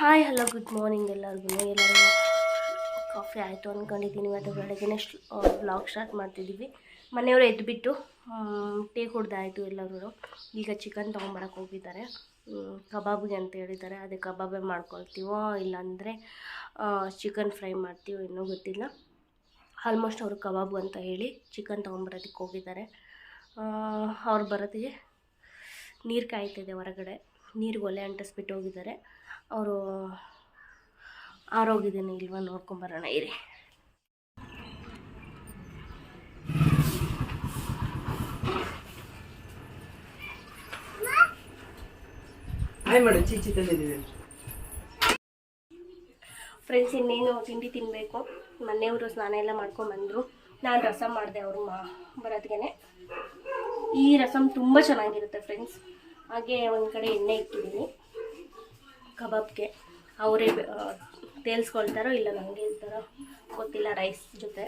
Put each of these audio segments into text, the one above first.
Hi hello good morning ಎಲ್ಲರಿಗೂ ಎಲ್ಲರಿಗೂ coffee ಆಯಿತು ಅಂದ್ಕೊಂಡಿದ್ದೀನಿ ಇವತ್ತು ಬೆಳಗ್ಗೆ ಬ್ಲಾಗ್ ಸ್ಟಾರ್ಟ್ ಮಾಡ್ತಿದ್ದೀವಿ ಮನೆಯವರು ಎದ್ದುಬಿಟ್ಟು ಟೀ ಕುಡ್ದಾಯಿತು ಎಲ್ಲರೂ ಈಗ ಚಿಕನ್ ತೊಗೊಂಬರಕ್ಕೆ ಹೋಗಿದ್ದಾರೆ. ಕಬಾಬ್ಗೆ ಅಂತ ಹೇಳಿದ್ದಾರೆ. ಅದೇ ಕಬಾಬೇ ಮಾಡ್ಕೊಳ್ತೀವೋ ಇಲ್ಲಾಂದರೆ ಚಿಕನ್ ಫ್ರೈ ಮಾಡ್ತೀವೋ ಇನ್ನೂ ಗೊತ್ತಿಲ್ಲ. ಆಲ್ಮೋಸ್ಟ್ ಅವರು ಕಬಾಬು ಅಂತ ಹೇಳಿ ಚಿಕನ್ ತೊಗೊಂಬರೋದಕ್ಕೆ ಹೋಗಿದ್ದಾರೆ. ಅವ್ರು ಬರೋದಿಗೆ ನೀರು ಕಾಯ್ತಿದೆ ಹೊರಗಡೆ. ನೀರು ಒಲೆ ಅಂಟಿಸ್ಬಿಟ್ಟು ಹೋಗಿದ್ದಾರೆ. ಅವರು ಆರೋಗಿದ್ದೀನಿ ಇಲ್ವಾ ನೋಡ್ಕೊಂಬರೋಣ ಇರಿ. ಫ್ರೆಂಡ್ಸ್ ಇನ್ನೇನು ತಿಂಡಿ ತಿನ್ನಬೇಕು ಮನೆಯವರು ಸ್ನಾನ ಎಲ್ಲ ಮಾಡ್ಕೊಂಬಂದರು ನಾನು ರಸಮ್ ಮಾಡಿದೆ ಅವರು ಮಾ ಬರೋದ್ಗೆ ಈ ರಸಂ ತುಂಬ ಚೆನ್ನಾಗಿರುತ್ತೆ ಫ್ರೆಂಡ್ಸ್ ಹಾಗೆ ಒಂದು ಕಡೆ ಎಣ್ಣೆ ಇಟ್ಟಿದ್ದೀನಿ. ಕಬಾಬ್ಗೆ ಅವರೇ ತೇಲ್ಸ್ಕೊಳ್ತಾರೋ ಇಲ್ಲ ನನಗೆ ಇರ್ತಾರೋ ಗೊತ್ತಿಲ್ಲ ರೈಸ್ ಜೊತೆ.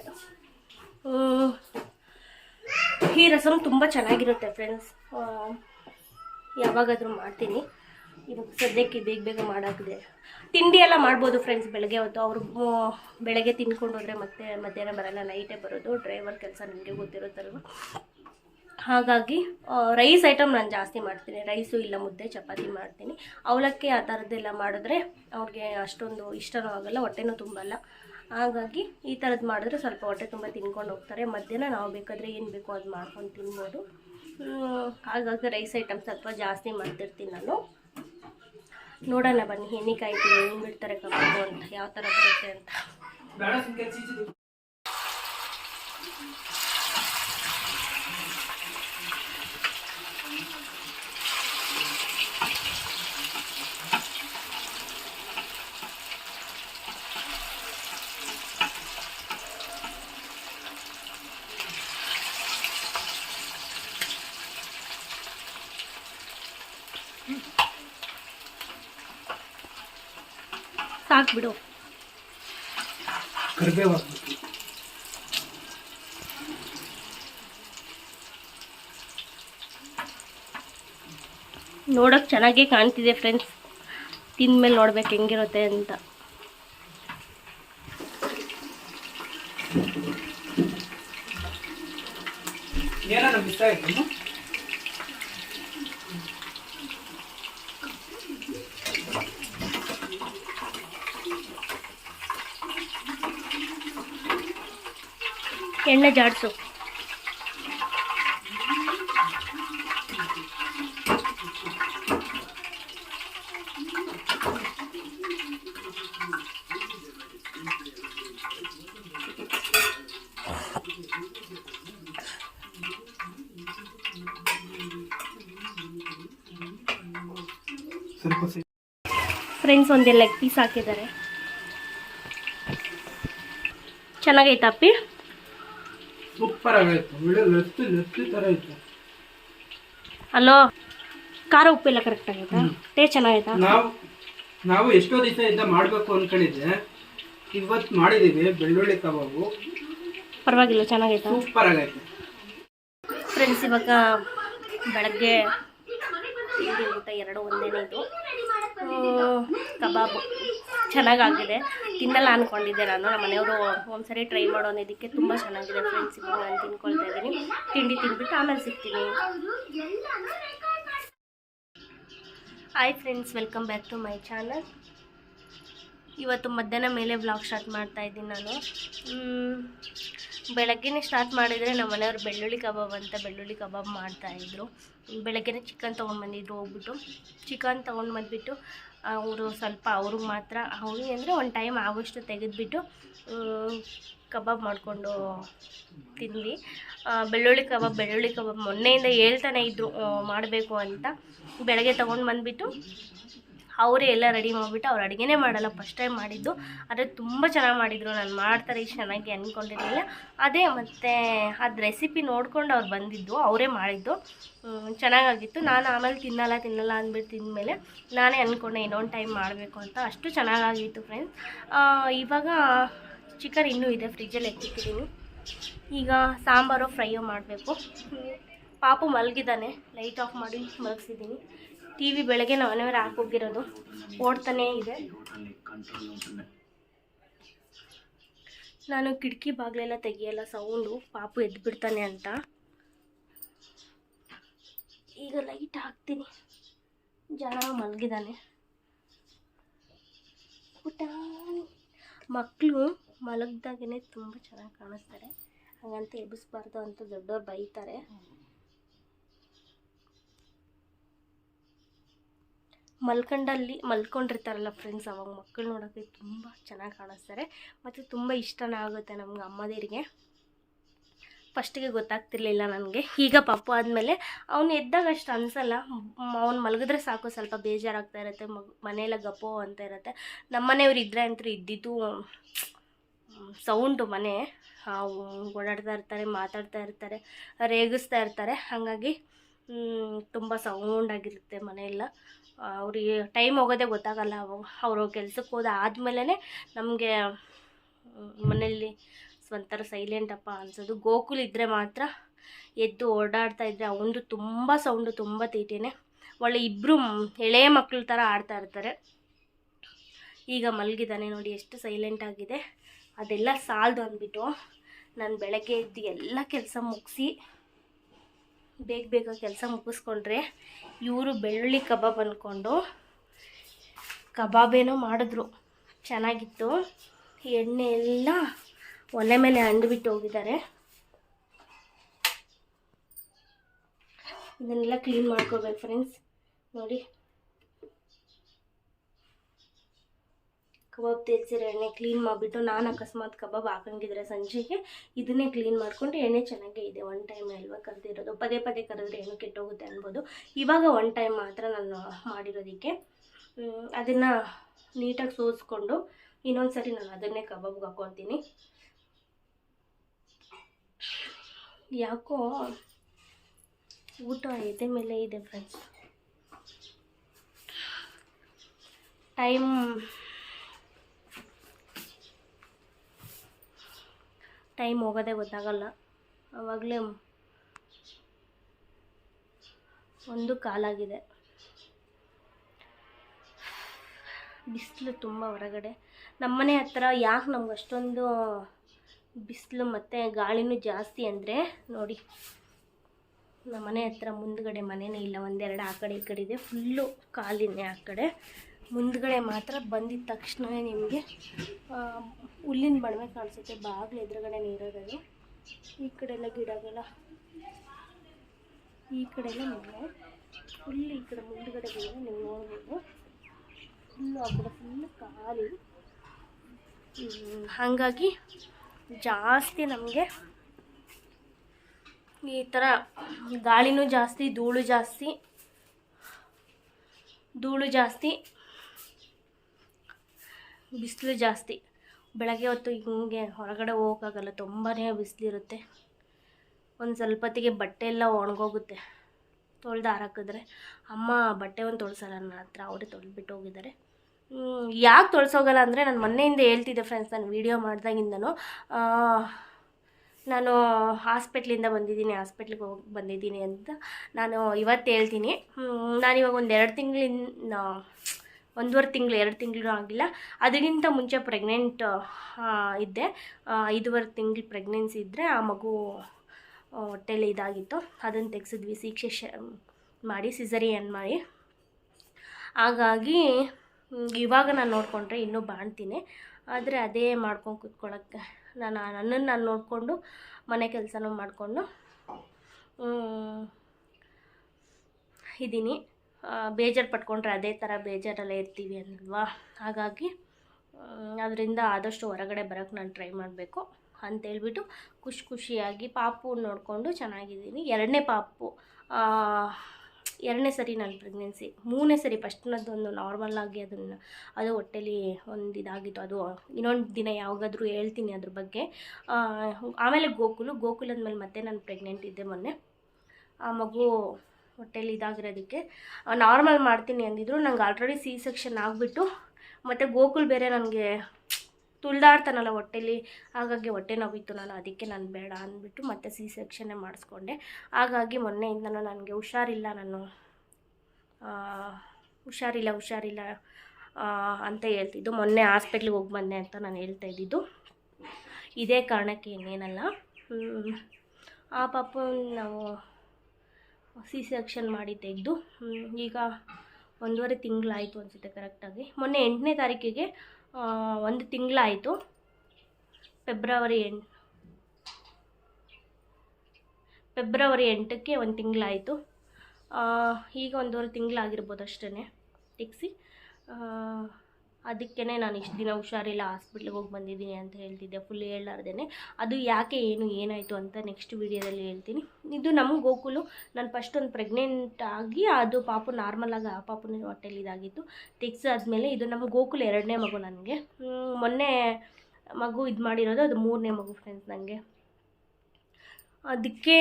ಈ ರಸಮ್ ತುಂಬ ಚೆನ್ನಾಗಿರುತ್ತೆ ಫ್ರೆಂಡ್ಸ್ ಯಾವಾಗಾದರೂ ಮಾಡ್ತೀನಿ. ಇವಾಗ ಸದ್ಯಕ್ಕೆ ಬೇಗ ಬೇಗ ಮಾಡೋಕ್ಕಿದೆ ತಿಂಡಿ ಎಲ್ಲ ಮಾಡ್ಬೋದು ಫ್ರೆಂಡ್ಸ್ ಬೆಳಗ್ಗೆ ಹೊತ್ತು. ಅವರು ಬೆಳಗ್ಗೆ ತಿನ್ಕೊಂಡು ಹೋದರೆ ಮತ್ತೆ ಮಧ್ಯಾಹ್ನ ಬರಲ್ಲ ನೈಟೇ ಬರೋದು ಡ್ರೈವರ್ ಕೆಲಸ ನಿಮಗೆ ಗೊತ್ತಿರುತ್ತಲ್ವ? ಹಾಗಾಗಿ ರೈಸ್ ಐಟಮ್ ನಾನು ಜಾಸ್ತಿ ಮಾಡ್ತೀನಿ. ರೈಸು ಇಲ್ಲ, ಮುದ್ದೆ, ಚಪಾತಿ ಮಾಡ್ತೀನಿ. ಅವಲಕ್ಕಿ ಆ ಥರದ್ದೆಲ್ಲ ಮಾಡಿದ್ರೆ ಅವ್ರಿಗೆ ಅಷ್ಟೊಂದು ಇಷ್ಟನೂ ಆಗಲ್ಲ, ಹೊಟ್ಟೆನೂ ತುಂಬಲ್ಲ. ಹಾಗಾಗಿ ಈ ಥರದ್ದು ಮಾಡಿದ್ರೆ ಸ್ವಲ್ಪ ಹೊಟ್ಟೆ ತುಂಬ ತಿನ್ಕೊಂಡು ಹೋಗ್ತಾರೆ. ಮಧ್ಯಾಹ್ನ ನಾವು ಬೇಕಾದರೆ ಏನು ಬೇಕೋ ಅದು ಮಾಡ್ಕೊಂಡು ತಿನ್ಬೋದು. ಹಾಗಾಗಿ ರೈಸ್ ಐಟಮ್ ಸ್ವಲ್ಪ ಜಾಸ್ತಿ ಮಾಡ್ತಿರ್ತೀನಿ ನಾನು. ನೋಡೋಣ ಬನ್ನಿ, ಎಣ್ಣೆ ಕಾಯ್ತೀವಿ, ಏನು ಬಿಡ್ತಾರೆ ಕಬಾಬು ಅಂತ, ಯಾವ ಥರ ಬರುತ್ತೆ ಅಂತ. ಸಾಕು ಬಿಡು ಕರಿಬೇವು ನೋಡೋಕೆ ಚೆನ್ನಾಗೇ ಕಾಣ್ತಿದೆ ಫ್ರೆಂಡ್ಸ್ ತಿಂದ್ಮೇಲೆ ನೋಡ್ಬೇಕು ಹೆಂಗಿರುತ್ತೆ ಅಂತ. ಏನಾದ್ರು ಮಿಸ್ ಆಯ್ತು ಎಣ್ಣೆ ಜಾಡಿಸು ಸ್ವಲ್ಪ ಸಿ ಫ್ರೆಂಡ್ಸ್ ಒಂದೇ ಲೆಗ್ ಪೀಸ್ ಹಾಕಿದ್ದಾರೆ ಚೆನ್ನಾಗೈತಾ ಅಪ್ಪಿ ಸೂಪರ್ ಆಗಿತ್ತು ಒಳ್ಳೆ ಥರ ಇತ್ತು ಖಾರ ಉಪ್ಪೆಲ್ಲ ಕರೆಕ್ಟ್ ಆಗೈತಾ? ಟೇಸ್ಟ್ ಚೆನ್ನಾಗೈತಾ? ನಾವು ನಾವು ಎಷ್ಟೋ ಇಂದ ಮಾಡಬೇಕು ಅಂದ್ಕೊಂಡಿದ್ದೆ ಇವತ್ತು ಮಾಡಿದ್ದೀವಿ ಬೆಳ್ಳುಳ್ಳಿ ಕಬಾಬು. ಪರವಾಗಿಲ್ಲ ಚೆನ್ನಾಗೈತಾ? ಸೂಪರ್ ಆಗೈತೆ. ಫ್ರೆಂಡ್ಸ್ ಇವಾಗ ಬೆಳಗ್ಗೆ ಊಟ ಎರಡು ಒಂದೇನೇ ಇದು. ಕಬಾಬು. ಚೆನ್ನಾಗಾಗಿದೆ. ತಿನ್ನಲ್ಲ ಅಂದ್ಕೊಂಡಿದ್ದೆ ನಾನು. ನಮ್ಮ ಮನೆಯವರು ಒಂದ್ಸರಿ ಟ್ರೈ ಮಾಡೋಣ ಇದಕ್ಕೆ ತುಂಬ ಚೆನ್ನಾಗಿದೆ ಫ್ರೆಂಡ್ಸ್ ಇವಾಗ ನಾನು ತಿನ್ಕೊಳ್ತಾ ಇದ್ದೀನಿ. ತಿಂಡಿ ತಿಂದ್ಬಿಟ್ಟು ಆಮೇಲೆ ಸಿಗ್ತೀನಿ. Hi friends welcome back to my channel ಇವತ್ತು ಮಧ್ಯಾಹ್ನ ಮೇಲೆ ಬ್ಲಾಗ್ ಸ್ಟಾರ್ಟ್ ಮಾಡ್ತಾ ಇದ್ದೀನಿ ನಾನು. ಬೆಳಗ್ಗೆನೇ ಸ್ಟಾರ್ಟ್ ಮಾಡಿದರೆ ನಮ್ಮ ಮನೆಯವರು ಬೆಳ್ಳುಳ್ಳಿ ಕಬಾಬ್ ಅಂತ ಬೆಳ್ಳುಳ್ಳಿ ಕಬಾಬ್ ಮಾಡ್ತಾಯಿದ್ರು ಬೆಳಗ್ಗೆನೇ ಚಿಕನ್ ತೊಗೊಂಡ್ಬಂದಿದ್ರು ಹೋಗ್ಬಿಟ್ಟು. ಚಿಕನ್ ತೊಗೊಂಡು ಬಂದುಬಿಟ್ಟು ಅವರು ಸ್ವಲ್ಪ ಅವ್ರಿಗೆ ಮಾತ್ರ ಅವ್ರಿಗೆ ಅಂದರೆ ಒಂದು ಟೈಮ್ ಆಗೋಷ್ಟು ತೆಗೆದುಬಿಟ್ಟು ಕಬಾಬ್ ಮಾಡಿಕೊಂಡು ತಿಂದ್ವಿ. ಬೆಳ್ಳುಳ್ಳಿ ಕಬಾಬ್ ಬೆಳ್ಳುಳ್ಳಿ ಕಬಾಬ್ ಮೊನ್ನೆಯಿಂದ ಹೇಳ್ತಾನೆ ಇದ್ದರು ಮಾಡಬೇಕು ಅಂತ. ಬೆಳಗ್ಗೆ ತೊಗೊಂಡು ಬಂದುಬಿಟ್ಟು ಅವರೇ ಎಲ್ಲ ರೆಡಿ ಮಾಡಿಬಿಟ್ಟು ಅವ್ರು ಅಡುಗೆನೇ ಮಾಡಲ್ಲ ಫಸ್ಟ್ ಟೈಮ್ ಮಾಡಿದ್ದು. ಆದರೆ ತುಂಬ ಚೆನ್ನಾಗಿ ಮಾಡಿದರು. ನಾನು ಮಾಡ್ತಾರೆ ಚೆನ್ನಾಗಿ ಅಂದ್ಕೊಂಡಿರಲಿಲ್ಲ ಅದೇ ಮತ್ತು ಅದು ರೆಸಿಪಿ ನೋಡ್ಕೊಂಡು ಅವ್ರು ಬಂದಿದ್ದು, ಅವರೇ ಮಾಡಿದ್ದು. ಚೆನ್ನಾಗಾಗಿತ್ತು. ನಾನು ಆಮೇಲೆ ತಿನ್ನಲ್ಲ ತಿನ್ನಲ್ಲ ಅಂದ್ಬಿಟ್ಟು ತಿಂದಮೇಲೆ ನಾನೇ ಅಂದ್ಕೊಂಡೆ ಇನ್ನೊಂದು ಟೈಮ್ ಮಾಡಬೇಕು ಅಂತ. ಅಷ್ಟು ಚೆನ್ನಾಗಾಗಿತ್ತು ಫ್ರೆಂಡ್ಸ್ ಇವಾಗ ಚಿಕನ್ ಇನ್ನೂ ಇದೆ ಫ್ರಿಜ್ಜಲ್ಲಿ ಎತ್ತಿಟ್ಟಿದ್ದೀನಿ ಈಗ ಸಾಂಬಾರು ಫ್ರೈಯೋ ಮಾಡಬೇಕು. ಪಾಪು ಮಲಗಿದ್ದಾನೆ. ಲೈಟ್ ಆಫ್ ಮಾಡಿ ಮಲಗಿಸಿದ್ದೀನಿ ಟಿ ವಿ ಬೆಳಗ್ಗೆ ನಾವು ಮನೆಯವ್ರು ಹಾಕೋಗಿರೋದು ಓಡ್ತಾನೇ ಇದೆ. ನಾನು ಕಿಟಕಿ ಬಾಗಿಲೆಲ್ಲ ತೆಗಿಯಲ್ಲ ಸೌಂಡು ಪಾಪು ಎದ್ದು ಬಿಡ್ತಾನೆ ಅಂತ. ಈಗ ಲೈಟ್ ಹಾಕ್ತೀನಿ. ಜನ ಮಲಗಿದ್ದಾನೆ ಊಟ ಮಕ್ಕಳು ಮಲಗ್ದಾಗೇ ತುಂಬ ಚೆನ್ನಾಗಿ ಕಾಣಿಸ್ತಾರೆ. ಹಾಗಂತ ಎಬ್ಬಿಸ್ಬಾರ್ದು ಅಂತ ದೊಡ್ಡವ್ರು ಬೈತಾರೆ. ಮಲ್ಕೊಂಡಲ್ಲಿ ಮಲ್ಕೊಂಡಿರ್ತಾರಲ್ಲ ಫ್ರೆಂಡ್ಸ್ ಅವಾಗ ಮಕ್ಕಳು ನೋಡೋಕ್ಕೆ ತುಂಬ ಚೆನ್ನಾಗಿ ಕಾಣಿಸ್ತಾರೆ. ಮತ್ತು ತುಂಬ ಇಷ್ಟನೇ ಆಗುತ್ತೆ ನಮ್ಗೆ ಅಮ್ಮದಿರಿಗೆ. ಫಸ್ಟಿಗೆ ಗೊತ್ತಾಗ್ತಿರ್ಲಿಲ್ಲ ನನಗೆ. ಈಗ ಪಪ್ಪು ಆದಮೇಲೆ ಅವನು ಎದ್ದಾಗ ಅಷ್ಟು ಅನಿಸಲ್ಲ. ಅವ್ನು ಮಲಗಿದ್ರೆ ಸಾಕು, ಸ್ವಲ್ಪ ಬೇಜಾರಾಗ್ತಾ ಇರುತ್ತೆ, ಮಗ, ಮನೆಯೆಲ್ಲ ಗಪ್ಪೋ ಅಂತ ಇರುತ್ತೆ. ನಮ್ಮ ಮನೆಯವ್ರು ಇದ್ದರೆ ಅಂತೂ ಇದ್ದಿದ್ದು ಸೌಂಡು ಮನೆ. ಓಡಾಡ್ತಾ ಇರ್ತಾರೆ, ಮಾತಾಡ್ತಾ ಇರ್ತಾರೆ, ರೇಗಿಸ್ತಾ ಇರ್ತಾರೆ. ಹಾಗಾಗಿ ತುಂಬ ಸೌಂಡಾಗಿರುತ್ತೆ ಮನೆಯೆಲ್ಲ. ಅವ್ರಿಗೆ ಟೈಮ್ ಹೋಗೋದೇ ಗೊತ್ತಾಗಲ್ಲ. ಅವರು ಕೆಲ್ಸಕ್ಕೆ ಹೋದ ಆದಮೇಲೆ ನಮಗೆ ಮನೆಯಲ್ಲಿ ಒಂಥರ ಸೈಲೆಂಟಪ್ಪ ಅನ್ಸೋದು. ಗೋಕುಲ್ ಇದ್ದರೆ ಮಾತ್ರ ಎದ್ದು ಓಡಾಡ್ತಾ ಇದ್ದರೆ ಅವನದು ತುಂಬ ಸೌಂಡು ತುಂಬ ತೀಟೇನೆ ಒಳ್ಳೆ ಇಬ್ಬರು ಎಳೆಯ ಮಕ್ಕಳ ಥರ ಆಡ್ತಾ ಇರ್ತಾರೆ. ಈಗ ಮಲಗಿದ್ದಾನೆ ನೋಡಿ, ಎಷ್ಟು ಸೈಲೆಂಟ್ ಆಗಿದೆ. ಅದೆಲ್ಲ ಸಾಲದು ಅಂದ್ಬಿಟ್ಟು ನಾನು ಬೆಳಗ್ಗೆ ಎದ್ದು ಎಲ್ಲ ಕೆಲಸ ಮುಗಿಸಿ ಬೇಗ ಬೇಗ ಕೆಲಸ ಮುಗಿಸ್ಕೊಂಡ್ರೆ ಇವರು ಬೆಳ್ಳುಳ್ಳಿ ಕಬಾಬ್ ಅಂದ್ಕೊಂಡು ಕಬಾಬೇನೋ ಮಾಡಿದ್ರು. ಚೆನ್ನಾಗಿತ್ತು. ಎಣ್ಣೆ ಎಲ್ಲ ಒಲೆ ಮೇಲೆ ಅಂಡ್ಬಿಟ್ಟು ಹೋಗಿದ್ದಾರೆ. ಇದನ್ನೆಲ್ಲ ಕ್ಲೀನ್ ಮಾಡ್ಕೋಬೇಕು ಫ್ರೆಂಡ್ಸ್ ನೋಡಿ. ಕಬಾಬ್ ತೆಗ್ಸಿರೋ ಎಣ್ಣೆ ಕ್ಲೀನ್ ಮಾಡಿಬಿಟ್ಟು ನಾನು ಅಕಸ್ಮಾತ್ ಕಬಾಬ್ ಹಾಕಂಗಿದ್ರೆ ಸಂಜೆಗೆ ಇದನ್ನೇ ಕ್ಲೀನ್ ಮಾಡಿಕೊಂಡು ಎಣ್ಣೆ ಚೆನ್ನಾಗೇ ಇದೆ. ಒನ್ ಟೈಮ್ ಅಲ್ವಾ ಕರೆದಿರೋದು. ಪದೇ ಪದೇ ಕರೆದ್ರೆ ಏನು ಕೆಟ್ಟೋಗುತ್ತೆ ಅನ್ಬೋದು. ಇವಾಗ ಒನ್ ಟೈಮ್ ಮಾತ್ರ ನಾನು ಮಾಡಿರೋದಕ್ಕೆ. ಅದನ್ನು ನೀಟಾಗಿ ಸೋಸ್ಕೊಂಡು ಇನ್ನೊಂದು ಸರಿ ನಾನು ಅದನ್ನೇ ಕಬಾಬ್ಗೆ ಹಾಕ್ಕೊತೀನಿ ಯಾಕೋ ಊಟ ಎದೆ ಮೇಲೆ ಇದೆ ಫ್ರೆಂಡ್ಸ್ ಟೈಮ್ ಟೈಮ್ ಹೋಗೋದೇ ಗೊತ್ತಾಗಲ್ಲ. ಆವಾಗಲೇ ಒಂದು ಕಾಲಾಗಿದೆ. ಬಿಸಿಲು ತುಂಬ ಹೊರಗಡೆ. ನಮ್ಮನೆ ಹತ್ರ ಯಾಕೆ ನಮ್ಗೆ ಅಷ್ಟೊಂದು ಬಿಸಿಲು ಮತ್ತು ಗಾಳಿನೂ ಜಾಸ್ತಿ ಅಂದರೆ ನೋಡಿ. ನಮ್ಮ ಮನೆ ಹತ್ರ ಮುಂದ್ಗಡೆ ಮನೆಯೇ ಇಲ್ಲ, ಒಂದೆರಡು ಆ ಕಡೆ ಈ ಕಡೆ ಇದೆ. ಫುಲ್ಲು ಕಾಲಿನೇ ಆ ಕಡೆ. ಮುಂದ್ಗಡೆ ಮಾತ್ರ ಬಂದಿದ ತಕ್ಷಣ ನಿಮಗೆ ಹುಲ್ಲಿನ ಬಣವೆ ಕಾಣಿಸುತ್ತೆ, ಬಾಗಿಲು ಎದುರುಗಡೆ ನೀರೋದು ಈ ಕಡೆ ಎಲ್ಲ ಗಿಡಗಳ ಈ ಕಡೆ ಎಲ್ಲ ಮನೆ. ಫುಲ್ ಈ ಕಡೆ ಮುಂದ್ಗಡೆ ಬಂದರೆ ನೀವು ನೋಡ್ಬೋದು. ಫುಲ್ಲು ಆ ಕಡೆ ಫುಲ್ಲು ಖಾಲಿ. ಹಾಗಾಗಿ ಜಾಸ್ತಿ ನಮಗೆ ಈ ಥರ ಗಾಳಿನೂ ಜಾಸ್ತಿ, ಧೂಳು ಜಾಸ್ತಿ ಧೂಳು ಜಾಸ್ತಿ. ಬಿಸಿಲು ಜಾಸ್ತಿ. ಬೆಳಗ್ಗೆ ಹೊತ್ತು ಹಿಂಗೆ ಹೊರಗಡೆ ಹೋಗೋಕ್ಕಾಗಲ್ಲ ತುಂಬಾ ಬಿಸಿಲಿರುತ್ತೆ ಒಂದು ಸ್ವಲ್ಪ ಹೊತ್ತಿಗೆ ಬಟ್ಟೆ ಎಲ್ಲ ಒಣಗೋಗುತ್ತೆ. ತೊಳೆದು ಹಾಕಿದ್ರೆ. ಅಮ್ಮ ಬಟ್ಟೆ ಒಂದು ತೊಳ್ಸಲ್ಲ, ನನ್ನ ಹತ್ರ ಅವರೇ ತೊಳೆದ್ಬಿಟ್ಟು ಹೋಗಿದ್ದಾರೆ. ಯಾಕೆ ತೊಳ್ಸೋಗಲ್ಲ ಅಂದರೆ ನಾನು ಮೊನ್ನೆಯಿಂದ ಹೇಳ್ತಿದ್ದೆ ಫ್ರೆಂಡ್ಸ್ ನಾನು ವೀಡಿಯೋ ಮಾಡಿದಾಗಿಂದನು. ನಾನು ಹಾಸ್ಪಿಟ್ಲಿಂದ ಬಂದಿದ್ದೀನಿ, ಹಾಸ್ಪಿಟ್ಲಿಗೆ ಹೋಗಿ ಬಂದಿದ್ದೀನಿ ಅಂತ. ನಾನು ಇವತ್ತು ಹೇಳ್ತೀನಿ. ನಾನು ನಾನಿವಾಗ ಒಂದು ಎರಡು ತಿಂಗಳಿಂದ ಒಂದೂವರೆ ತಿಂಗಳು, ಎರಡು ತಿಂಗಳು ಆಗಿಲ್ಲ. ಅದಕ್ಕಿಂತ ಮುಂಚೆ ಪ್ರೆಗ್ನೆಂಟ್ ಇದ್ದೆ. ಐದುವರೆ ತಿಂಗಳು ಪ್ರೆಗ್ನೆನ್ಸಿ ಇದ್ದರೆ ಆ ಮಗು ಹೊಟ್ಟೆಲಿ ಇದಾಗಿತ್ತು. ಅದನ್ನು ತೆಗೆಸಿದ್ವಿ, ಶಿಕ್ಷೆ ಮಾಡಿ ಸಿಸರಿಯನ್ ಮಾಡಿ. ಹಾಗಾಗಿ ಇವಾಗ ನಾನು ನೋಡಿಕೊಂಡ್ರೆ ಇನ್ನೂ ಬಾಣ್ತೀನಿ. ಆದರೆ ಅದೇ ಮಾಡ್ಕೊಂಡು ಕೂತ್ಕೊಳ್ಳೋಕ್ಕೆ ನಾನು ನನ್ನನ್ನು ನಾನು ನೋಡಿಕೊಂಡು ಮನೆ ಕೆಲಸನೂ ಮಾಡಿಕೊಂಡು ಇದ್ದೀನಿ. ಬೇಜಾರು ಪಟ್ಕೊಂಡ್ರೆ ಅದೇ ಥರ ಬೇಜಾರಲ್ಲೇ ಇರ್ತೀವಿ ಅಲ್ವಾ ಹಾಗಾಗಿ ಅದರಿಂದ ಆದಷ್ಟು ಹೊರಗಡೆ ಬರೋಕ್ಕೆ ನಾನು ಟ್ರೈ ಮಾಡಬೇಕು ಅಂತೇಳ್ಬಿಟ್ಟು ಖುಷಿ ಖುಷಿಯಾಗಿ ಪಾಪು ನೋಡಿಕೊಂಡು ಚೆನ್ನಾಗಿದ್ದೀನಿ. ಎರಡನೇ ಪಾಪು ಎರಡನೇ ಸರಿ ನನ್ನ ಪ್ರೆಗ್ನೆನ್ಸಿ ಮೂರನೇ ಸರಿ ಫಸ್ಟ್ನದ್ದೊಂದು ನಾರ್ಮಲ್ಲಾಗಿ ಅದನ್ನು, ಅದು ಹೊಟ್ಟೆಲಿ ಒಂದು ಇದಾಗಿತ್ತು. ಅದು ಇನ್ನೊಂದು ದಿನ ಯಾವಾಗಾದರೂ ಹೇಳ್ತೀನಿ ಅದ್ರ ಬಗ್ಗೆ. ಆಮೇಲೆ ಗೋಕುಲು ಗೋಕುಲದ ಅಂದಮೇಲೆ ಮತ್ತೆ ನಾನು ಪ್ರೆಗ್ನೆಂಟ್ ಇದ್ದೆ ಮೊನ್ನೆ. ಆ ಮಗು ಹೊಟ್ಟೆಲಿ ಇದಾಗಿರೋದಕ್ಕೆ. ನಾರ್ಮಲ್ ಮಾಡ್ತೀನಿ ಅಂದಿದ್ರು. ನಂಗೆ ಆಲ್ರೆಡಿ ಸಿ ಸೆಕ್ಷನ್ ಆಗಿಬಿಟ್ಟು, ಮತ್ತು ಗೋಕುಲ್ ಬೇರೆ ನನಗೆ ತುಳ್ದಾಡ್ತಾನಲ್ಲ ಹೊಟ್ಟೆಲಿ, ಹಾಗಾಗಿ ಹೊಟ್ಟೆ ನೋವಿತ್ತು ನಾನು, ಅದಕ್ಕೆ ನಾನು ಬೇಡ ಅಂದ್ಬಿಟ್ಟು ಮತ್ತೆ ಸಿ ಸೆಕ್ಷನ್ನೇ ಮಾಡಿಸ್ಕೊಂಡೆ. ಹಾಗಾಗಿ ಮೊನ್ನೆಯಿಂದನೂ ನನಗೆ ಹುಷಾರಿಲ್ಲ ನಾನು. ಹುಷಾರಿಲ್ಲ ಹುಷಾರಿಲ್ಲ ಅಂತ ಹೇಳ್ತಿದ್ದು. ಮೊನ್ನೆ ಹಾಸ್ಪಿಟ್ಲಿಗೆ ಹೋಗಿ ಬಂದೆ ಅಂತ ನಾನು ಹೇಳ್ತಾ ಇದ್ದಿದ್ದು. ಇದೇ ಕಾರಣಕ್ಕೆ ಇನ್ನೇನಲ್ಲ. ಆ ಪಾಪ ನಾವು ಸಿ ಸೆಕ್ಷನ್ ಮಾಡಿ ತೆಗೆದು ಈಗ ಒಂದೂವರೆ ತಿಂಗಳಾಯಿತು ಅನಿಸುತ್ತೆ ಕರೆಕ್ಟಾಗಿ. ಮೊನ್ನೆ ಎಂಟನೇ ತಾರೀಕಿಗೆ ಒಂದು ತಿಂಗಳಾಯಿತು. ಫೆಬ್ರವರಿ ಎಂಟು ಫೆಬ್ರವರಿ ಎಂಟಕ್ಕೆ ಒಂದು ತಿಂಗಳಾಯಿತು. ಈಗ ಒಂದೂವರೆ ತಿಂಗಳಾಗಿರ್ಬೋದು ಅಷ್ಟೇ ತೆಗ್ಸಿ ಅದಕ್ಕೇ ನಾನು ಇಷ್ಟು ದಿನ ಹುಷಾರಿಲ್ಲ ಹಾಸ್ಪಿಟ್ಲಿಗೆ ಹೋಗಿ ಬಂದಿದ್ದೀನಿ ಅಂತ ಹೇಳ್ತಿದ್ದೆ ಫುಲ್ ಹೇಳಾರ್ದೇನೆ ಅದು ಯಾಕೆ, ಏನು, ಏನಾಯಿತು ಅಂತ ನೆಕ್ಸ್ಟ್ ವೀಡಿಯೋದಲ್ಲಿ ಹೇಳ್ತೀನಿ. ಇದು ನಮ್ಮ ಗೋಕುಲು. ನಾನು ಫಸ್ಟ್ ಒಂದು ಪ್ರೆಗ್ನೆಂಟ್ ಆಗಿ ಅದು ಪಾಪು ನಾರ್ಮಲಾಗಿ ಆ ಪಾಪುನ ಹೊಟ್ಟೆಲಿ ಇದಾಗಿತ್ತು. ತೆಗ್ಸಾದ್ಮೇಲೆ ಇದು ನಮ್ಮ ಗೋಕುಲ್ ಎರಡನೇ ಮಗು ನನಗೆ. ಮೊನ್ನೆ ಮಗು ಇದು ಮಾಡಿರೋದು, ಅದು ಮೂರನೇ ಮಗು ಫ್ರೆಂಡ್ಸ್ ನನಗೆ ಅದಕ್ಕೆ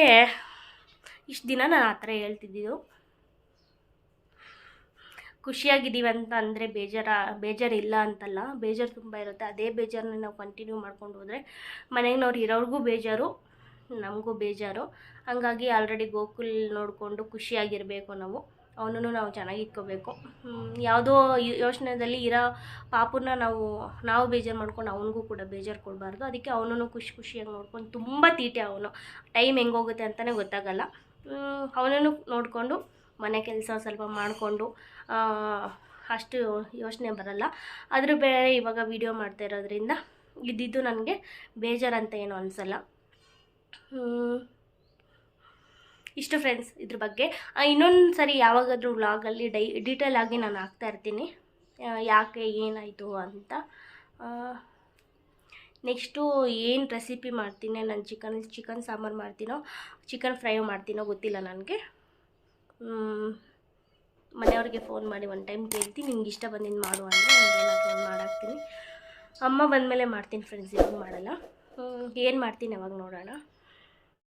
ಇಷ್ಟು ದಿನ ನಾನು ಆ ಥರ ಹೇಳ್ತಿದ್ದಿದ್ದು ಖುಷಿಯಾಗಿದ್ದೀವಿ ಅಂತ ಅಂದರೆ ಬೇಜಾರ, ಬೇಜಾರಿಲ್ಲ ಅಂತಲ್ಲ. ಬೇಜಾರು ತುಂಬ ಇರುತ್ತೆ. ಅದೇ ಬೇಜಾರನ್ನ ನಾವು ಕಂಟಿನ್ಯೂ ಮಾಡ್ಕೊಂಡು ಹೋದರೆ ಮನೆಗಿನವ್ರು ಇರೋರಿಗೂ ಬೇಜಾರು, ನಮಗೂ ಬೇಜಾರು. ಹಂಗಾಗಿ ಆಲ್ರೆಡಿ ಗೋಕುಲ್ ನೋಡಿಕೊಂಡು ಖುಷಿಯಾಗಿರಬೇಕು ನಾವು. ಅವನನ್ನು ನಾವು ಚೆನ್ನಾಗಿ ಇಟ್ಕೋಬೇಕು. ಯಾವುದೋ ಯೋಚನೆದಲ್ಲಿ ಇರೋ ಪಾಪುನ ನಾವು ನಾವು ಬೇಜಾರು ಮಾಡ್ಕೊಂಡು ಅವನಿಗೂ ಕೂಡ ಬೇಜಾರು ಕೊಡಬಾರ್ದು. ಅದಕ್ಕೆ ಅವನನ್ನು ಖುಷಿ ಖುಷಿಯಾಗಿ ನೋಡ್ಕೊಂಡು ತುಂಬ ತೀಟೆ ಅವನು. ಟೈಮ್ ಹೆಂಗೋಗುತ್ತೆ ಅಂತಲೇ ಗೊತ್ತಾಗಲ್ಲ. ಅವನನ್ನು ನೋಡಿಕೊಂಡು ಮನೆ ಕೆಲಸ ಸ್ವಲ್ಪ ಮಾಡಿಕೊಂಡು ಅಷ್ಟು ಯೋಚನೆ ಬರಲ್ಲ. ಅದ್ರ ಬೇರೆ ಇವಾಗ ವಿಡಿಯೋ ಮಾಡ್ತಾ ಇರೋದ್ರಿಂದ ಇದ್ದಿದ್ದು ನನಗೆ ಬೇಜಾರಂತ ಏನು ಅನಿಸಲ್ಲ. ಇಷ್ಟು ಫ್ರೆಂಡ್ಸ್ ಇದ್ರ ಬಗ್ಗೆ. ಇನ್ನೊಂದು ಸರಿ ಯಾವಾಗಾದರೂ ವ್ಲಾಗಲ್ಲಿ ಡೈ ಡೀಟೇಲ್ ಆಗಿ ನಾನು ಹಾಕ್ತಾ ಇರ್ತೀನಿ. ಯಾಕೆ ಏನಾಯಿತು ಅಂತ. ನೆಕ್ಸ್ಟು ಏನು ರೆಸಿಪಿ ಮಾಡ್ತೀನಿ, ನಾನು ಚಿಕನ್ ಚಿಕನ್ ಸಾಂಬಾರು ಮಾಡ್ತೀನೋ ಚಿಕನ್ ಫ್ರೈ ಮಾಡ್ತೀನೋ ಗೊತ್ತಿಲ್ಲ ನನಗೆ. ಮನೆಯವ್ರಿಗೆ ಫೋನ್ ಮಾಡಿ ಒಂದು ಟೈಮ್ ಕೇಳ್ತೀನಿ. ನಿಮ್ಗೆ ಇಷ್ಟ ಬಂದಿದ್ದು ಮಾಡು ಅಂದರೆ ಏನಾದರೂ ಒಂದು ಮಾಡಾಕ್ತೀನಿ. ಅಮ್ಮ ಬಂದಮೇಲೆ ಮಾಡ್ತೀನಿ ಫ್ರೆಂಡ್ಸ್ ಇವಾಗ ಮಾಡಲ್ಲ. ಏನು ಮಾಡ್ತೀನಿ ಅವಾಗ ನೋಡೋಣ.